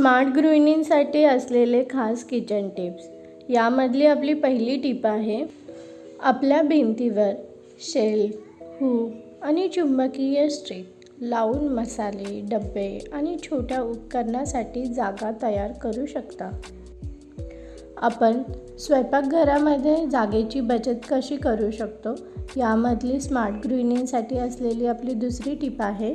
Smart गृहिणींसाठी असलेले खास kitchen tips. यामधली आपली पहिली टीप आहे आपल्या भिंतीवर शेल्फ हूक आणि चुंबकीय स्ट्रिप लावून मसाले डबे आणि छोट्या उपकरणासाठी जागा तयार करू शकता. आपण स्वयंपाकघरामध्ये जागेची बचत कशी करू शकतो यामधली स्मार्ट गृहिणींसाठी असलेली आपली दुसरी टीप आहे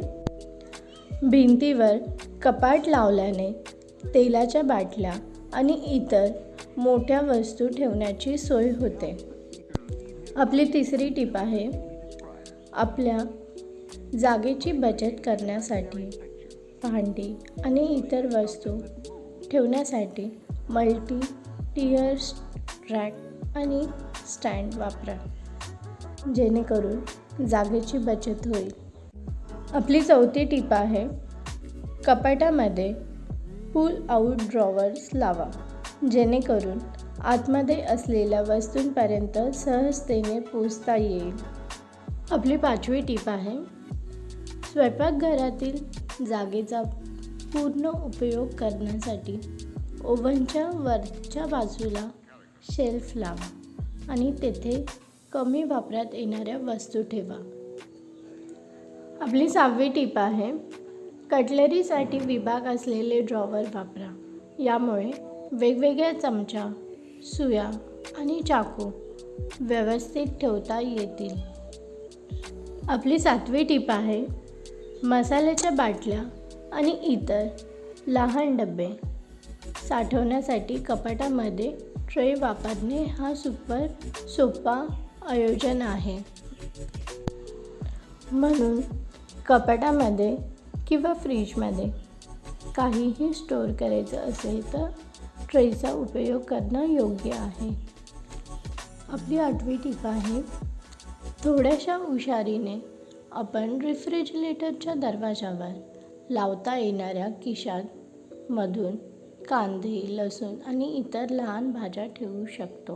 भिंतीवर कपाट लावल्याने तेलाच्या बाटल्या आणि इतर मोठ्या वस्तू ठेवण्याची सोय होते. आपली तिसरी टीप आहे आपल्या जागेची बचत करण्यासाठी भांडी आणि इतर वस्तू ठेवण्यासाठी मल्टी टियर्स रॅक आणि स्टँड वापरा जेणेकरून जागेची बचत होईल. आपली चौथी टीप आहे कपाटामध्ये पुल आऊट ड्रॉवर्स लावा जेणेकरून आतमध्ये असलेल्या वस्तूंपर्यंत सहजतेने पोचता येईल. आपली पाचवी टीप आहे स्वयंपाकघरातील जागेचा पूर्ण उपयोग करण्यासाठी ओव्हनच्या वरच्या बाजूला शेल्फ लावा आणि तेथे कमी वापरात येणाऱ्या वस्तू ठेवा. आपली सहावी टीप आहे कटलरीसाठी विभाग असलेले ड्रॉवर वापरा. यामुळे वेगवेगळ्या चमचा सुया आणि चाकू व्यवस्थित ठेवता येतील. आपली सातवी टीप आहे मसाल्याच्या बाटल्या आणि इतर लहान डबे साठवण्यासाठी कपाटामध्ये ट्रे वापरणे हा सुपर सोपा आयोजन आहे. म्हणून कपाटामध्ये किंवा फ्रीजमध्ये काहीही स्टोअर करायचं असेल तर ट्रेचा उपयोग करणं योग्य आहे. आपली आठवी टीप आहे थोड्याशा हुशारीने आपण रेफ्रिजरेटरच्या दरवाजावर लावता येणाऱ्या किशांमधून कांदे लसूण आणि इतर लहान भाज्या ठेवू शकतो.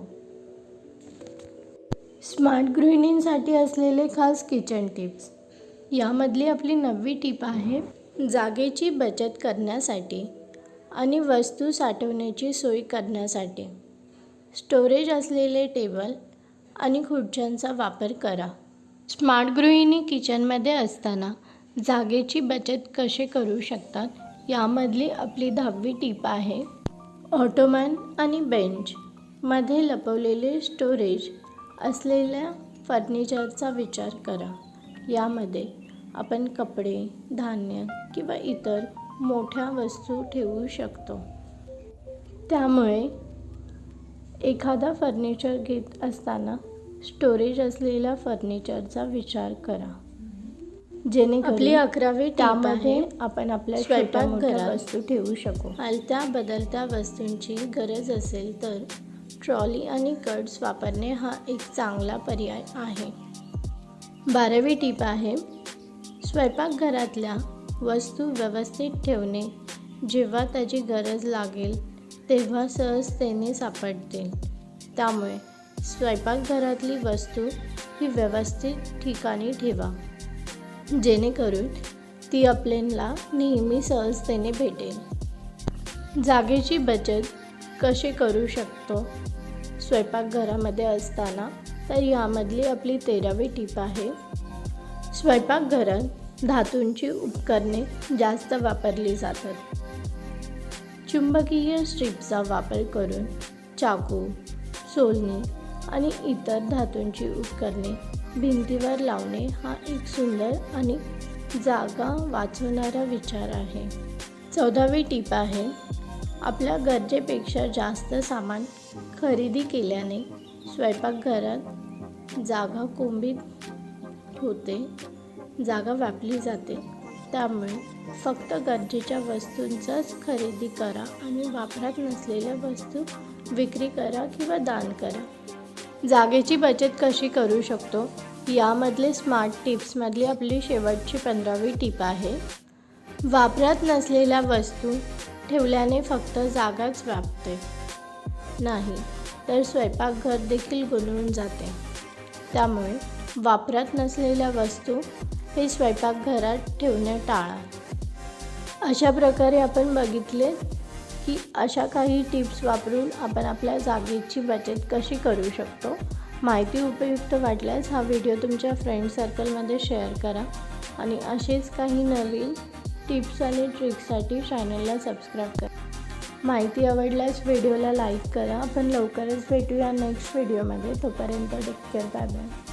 स्मार्ट गृहिणींसाठी असलेले खास किचन टिप्स. यामधली आपली नववी टीप आहे जागेची बचत करण्यासाठी आणि वस्तू साठवण्याची सोय करण्यासाठी. स्टोरेज असलेले टेबल आणि खुर्च्यांचा वापर करा. स्मार्ट गृहिणी किचनमध्ये असताना जागेची बचत कसे करू शकतात यामधली आपली दहावी टीप आहे. ऑटोमॅन आणि बेंच मध्ये लपवलेले स्टोरेज असलेल्या फर्निचरचा विचार करा. यामध्ये आपण कपडे धान्य किंवा इतर मोठ्या वस्तू ठेवू शकतो. त्यामुळे एखादा फर्निचर घेत असताना स्टोरेज असलेल्या फर्निचरचा विचार करा. जेणेकरून आपली अकरावी त्यामध्ये आपण आपल्या स्वयंपाकघरात वस्तू ठेवू शकू. हलत्या बदलत्या वस्तूंची गरज असेल तर ट्रॉली आणि कट्स वापरणे हा एक चांगला पर्याय आहे. बारावी टीप आहे स्वयंपाकघरातल्या वस्तू व्यवस्थित ठेवणे जेव्हा त्याची गरज लागेल तेव्हा सहजतेने सापडतील. त्यामुळे स्वयंपाकघरातली वस्तू ही व्यवस्थित ठिकाणी ठेवा. जेणेकरून ती आपल्याला नेहमी सहजतेने भेटेल. जागेची बचत कशी करू शकतो? स्वयंपाकघरामध्ये असताना तर यामधली आपली तेरावी टीप आहे स्वयंपाकघरात धातूंची उपकरणे जास्त वापरली जातात. चुंबकीय स्ट्रीपचा वापर करून चाकू सोलणी आणि इतर धातूंची उपकरणे भिंतीवर लावणे हा एक सुंदर आणि जागा वाचवणारा विचार आहे. चौदावी टीप आहे आपल्या गरजेपेक्षा जास्त सामान खरेदी केल्याने स्वयंपाकघरात जागा कोंबीत होते. जागा व्यापली जाते. त्यामुळे फक्त गरजेच्या वस्तूंचाच खरेदी करा आणि वापरात नसलेल्या वस्तू विक्री करा किंवा दान करा. जागेची बचत कशी करू शकतो? यामधले स्मार्ट टिप्समधली आपली शेवटची पंधरावी टीप आहे. वापरात नसलेल्या वस्तू ठेवल्याने फक्त जागाच व्यापते. नाही तर स्वयंपाकघर देखील गुंतून जाते. त्यामुळे वापरात नसलेल्या वस्तू हे स्वयंपाकघरात ठेवणे टाळा. अशा प्रकारे आपण बघितले की अशा काही टिप्स वापरून आपण आपल्या जागेची बचत कशी करू शकतो. माहिती उपयुक्त वाटल्यास हा व्हिडिओ तुमच्या फ्रेंड सर्कलमध्ये शेअर करा आणि असेच काही नवीन टिप्स आणि ट्रिक्ससाठी चॅनलला सबस्क्राईब करा. माहिती आवडल्यास व्हिडिओला लाईक करा. आपण लवकरच भेटूया नेक्स्ट व्हिडिओमध्ये तोपर्यंत टेक केअर बाय बाय